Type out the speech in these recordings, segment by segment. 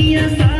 minha.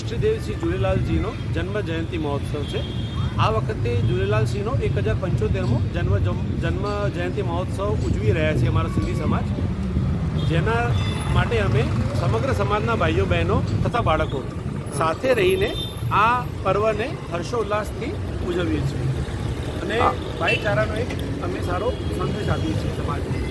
ઈષ્ટદેવ શ્રી ઝુલેલાલજીનો જન્મ જયંતિ મહોત્સવ છે. આ વખતે ઝુલેલાલસિંહનો એક હજાર પંચોતેરમો જન્મ જન્મ જયંતિ મહોત્સવ ઉજવી રહ્યા છીએ અમારા સિંધી સમાજ. જેના માટે અમે સમગ્ર સમાજના ભાઈઓ બહેનો તથા બાળકો સાથે રહીને આ પર્વને હર્ષોલ્લાસથી ઉજવીએ છીએ. અને ભાઈચારાનો એક અમે સારો સંદેશ આપીએ છીએ સમાજને.